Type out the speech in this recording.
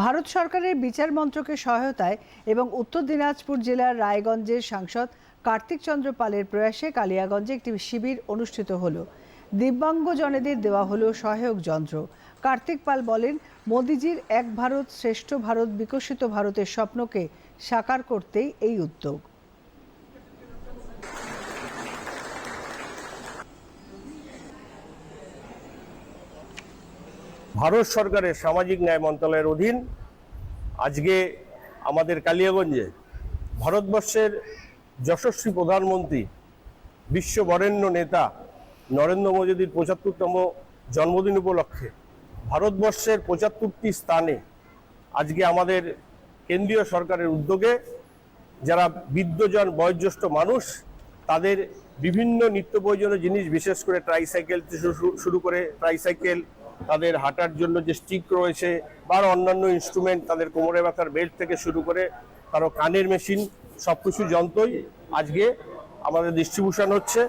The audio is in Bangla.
ভারত সরকারের বিচার মন্ত্রকের সহায়তায় এবং উত্তর দিনাজপুর জেলার রায়গঞ্জের সাংসদ কার্তিক চন্দ্র পালের প্রয়াসে কালিয়াগঞ্জে একটি শিবির অনুষ্ঠিত হলো। দিব্যাঙ্গজনেদের দেওয়া হলো সহায়ক যন্ত্র। কার্তিক পাল বলেন, মোদিজির এক ভারত শ্রেষ্ঠ ভারত বিকশিত ভারতের স্বপ্নকে সাকার করতেই এই উদ্যোগ। ভারত সরকারের সামাজিক ন্যায় মন্ত্রণালয়ের অধীন আজকে আমাদের কালিয়াগঞ্জে ভারতবর্ষের যশস্বী প্রধানমন্ত্রী বিশ্ব বরেণ্য নেতা নরেন্দ্র মোদীর পঁচাত্তরতম জন্মদিন উপলক্ষে ভারতবর্ষের পঁচাত্তরটি স্থানে আজকে আমাদের কেন্দ্রীয় সরকারের উদ্যোগে যারা বৃদ্ধজন বয়োজ্যেষ্ঠ মানুষ, তাদের বিভিন্ন নিত্য প্রয়োজনীয় জিনিস, বিশেষ করে ট্রাইসাইকেল শুরু- শুরু করে ট্রাইসাইকেল তাদের হাঁটার জন্য যে স্টিক রয়েছে বা অন্যান্য ইনস্ট্রুমেন্ট তাদের কোমরে ব্যথার বেল্ট থেকে শুরু করে কারও কানের মেশিন সব কিছু যন্ত্রই আজকে আমাদের ডিস্ট্রিবিউশন হচ্ছে।